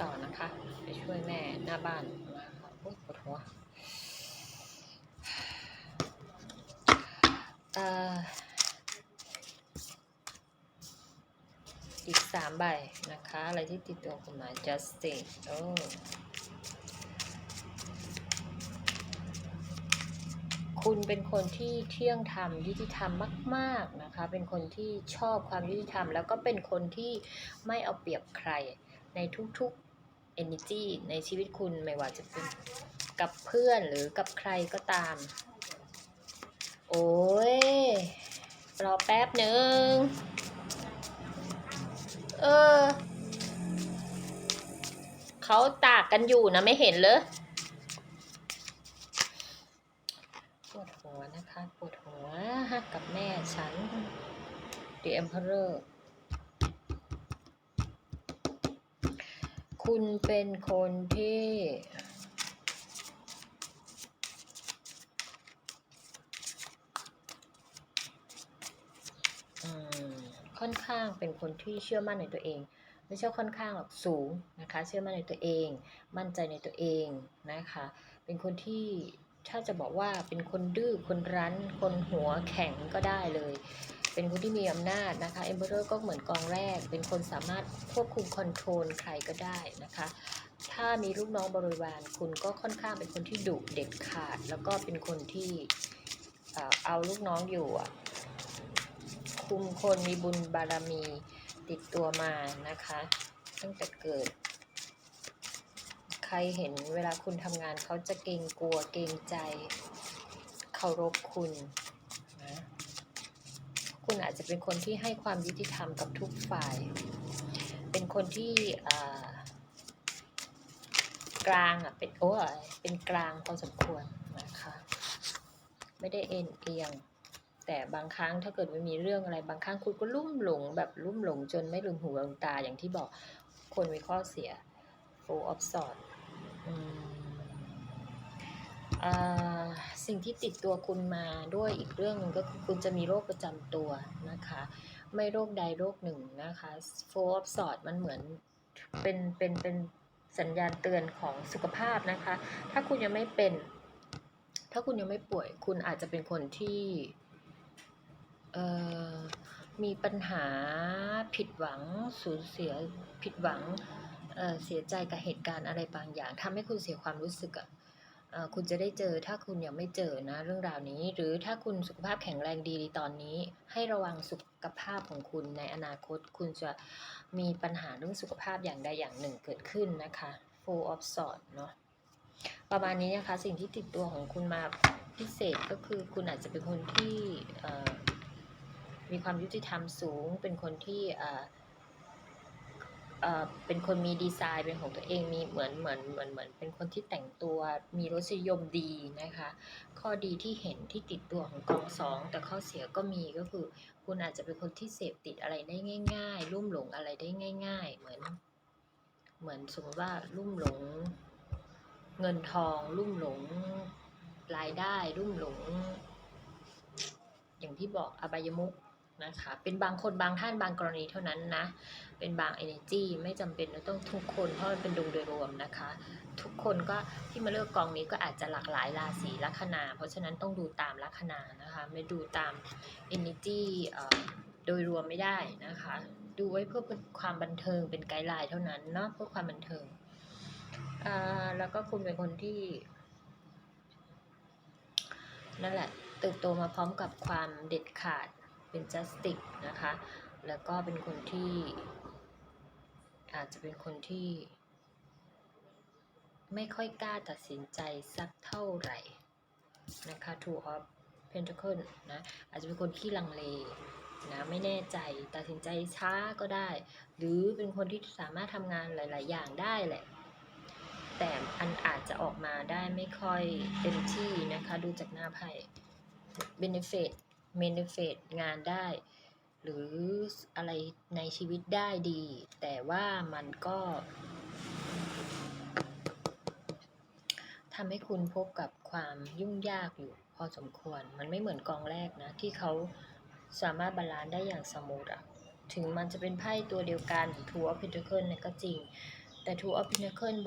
ต่อนะคะ ไปช่วยแม่หน้าบ้านนะคะปวดหัวอีกสามใบนะคะ อะไรที่ติดตัวคุณหมาย justice โอ้คุณเป็นคนที่เที่ยงธรรมยุติธรรมมาก ๆนะคะ เป็นคนที่ชอบความยุติธรรม แล้วก็เป็นคนที่ไม่เอาเปรียบใครในทุกๆ energy ในชีวิตคุณไม่ว่าจะเป็นกับเพื่อนหรือกับใครก็ตาม โอ้ย รอแป๊บหนึ่ง เออ เขาตากกันอยู่นะไม่เห็นเลยปวดหัวนะคะ ปวดหัวกับแม่ฉัน The Emperor คุณเป็นคนที่ค่อนข้างเป็นคนที่เชื่อมั่นในตัวเอง ไม่ใช่ค่อนข้างหรอกสูงนะคะ เชื่อมั่นในตัวเอง มั่นใจในตัวเองนะคะ เป็นคนที่ถ้าจะบอกว่าเป็นคนดื้อคนรั้น คนหัวแข็งก็ได้เลย เป็นคนที่มีอำนาจนะคะ e m p e r o r ก็เหมือนกองแรก เป็นคนสามารถควบคุมคอนโทรลใครก็ได้นะคะ ถ้ามีลูกน้องบริวารคุณก็ค่อนข้างเป็นคนที่ดุเด็ดขาด แล้วก็เป็นคนที่เอาลูกน้องอยู่คุมคนมีบุญบารมีติดตัวมานะคะ ตั้งแต่เกิด ใครเห็นเวลาคุณทำงานเขาจะเกรงกลัวเกรงใจเคารพคุณ คุณอาจจะเป็นคนที่ให้ความยุติธรรมกับทุกฝ่าย เป็นคนที่กลางอะเป็นโอ้ยเป็นกลางพอสมควรนะคะไม่ได้เอ็นเอียง แต่บางครั้งถ้าเกิดมันมีเรื่องอะไรบางครั้งคุณก็ลุ่มหลงแบบลุ่มหลงจนไม่ลืมหูลืมตาอย่างที่บอกคนมีข้อเสีย full of sort อืมอ่า สิ่งที่ติดตัวคุณมาด้วยอีกเรื่องหนึ่งก็คือคุณจะมีโรคประจำตัวนะคะ ไม่โรคใดโรคหนึ่งนะคะ full of sort มันเหมือนเป็นเป็นเป็นสัญญาณเตือนของสุขภาพนะคะ ถ้าคุณยังไม่เป็น ถ้าคุณยังไม่ป่วย คุณอาจจะเป็นคนที่มีปัญหาผิดหวังสูญเสียผิดหวังเเสียใจกับเหตุการณ์อะไรบางอย่างทำให้คุณเสียความรู้สึกอะ คุณจะได้เจอถ้าคุณยังไม่เจอนะเรื่องราวนี้ หรือถ้าคุณสุขภาพแข็งแรงดีตอนนี้ ให้ระวังสุขภาพของคุณในอนาคต คุณจะมีปัญหาเรื่องสุขภาพอย่างใดอย่างหนึ่งเกิดขึ้นนะคะ full of sort เนาะประมาณนี้นะคะสิ่งที่ติดตัวของคุณมาพิเศษก็คือคุณอาจจะเป็นคนที่มีความยุติธรรมสูง เป็นคนที่ เอ่อเป็นคนมีดีไซน์เป็นของตัวเองมีเหมือนเหมือนเหมือนเหมือนเป็นคนที่แต่งตัวมีรสนิยมดีนะคะ ข้อดีที่เห็นที่ติดตัวของกองสองแต่ข้อเสียก็มีก็คือ คุณอาจจะเป็นคนที่เสพติดอะไรได้ง่าย ๆ ลุ่มหลงอะไรได้ง่าย ๆ เหมือน เหมือนสมมติว่าลุ่มหลง เงินทอง ลุ่มหลงรายได้ ลุ่มหลง อย่างที่บอกอบายมุก นะคะ เป็นบางคนบางท่านบางกรณีเท่านั้นนะ เป็นบาง energy ไม่จำเป็นต้องทุกคนเพราะมันเป็นดวงโดยรวมนะคะ ทุกคนก็ที่มาเลือกกองนี้ก็อาจจะหลากหลายราศีลัคนา เพราะฉะนั้นต้องดูตามลัคนานะคะ ไม่ดูตาม energy โดยรวมไม่ได้นะคะ ดูไว้เพื่อเป็นความบันเทิงเป็นไกด์ไลน์เท่านั้นเนาะเพื่อความบันเทิงแล้วก็คุณเป็นคนที่นั่นแหละเติบโตมาพร้อมกับความเด็ดขาด เป็น justice นะคะ แล้วก็เป็นคนที่อาจจะเป็นคนที่ไม่ค่อยกล้าตัดสินใจสักเท่าไหร่นะคะ two of pentacle นะอาจจะเป็นคนขี้ลังเลนะไม่แน่ใจตัดสินใจช้าก็ได้ หรือเป็นคนที่สามารถทำงานหลาย ๆ อย่างได้แหละ แต่อันอาจจะออกมาได้ไม่ค่อยเต็มที่นะคะ ดูจากหน้าไพ่ benefit benefit งานได้ หรืออะไรในชีวิตได้ดี แต่ว่ามันก็ทำให้คุณพบกับความยุ่งยากอยู่พอสมควร มันไม่เหมือนกองแรกนะ ที่เขาสามารถบาลานซ์ได้อย่างสมูทอะถึงมันจะเป็นไพ่ตัวเดียวกัน Two of Pentacles เนี่ยก็จริง แต่ two of Pentacle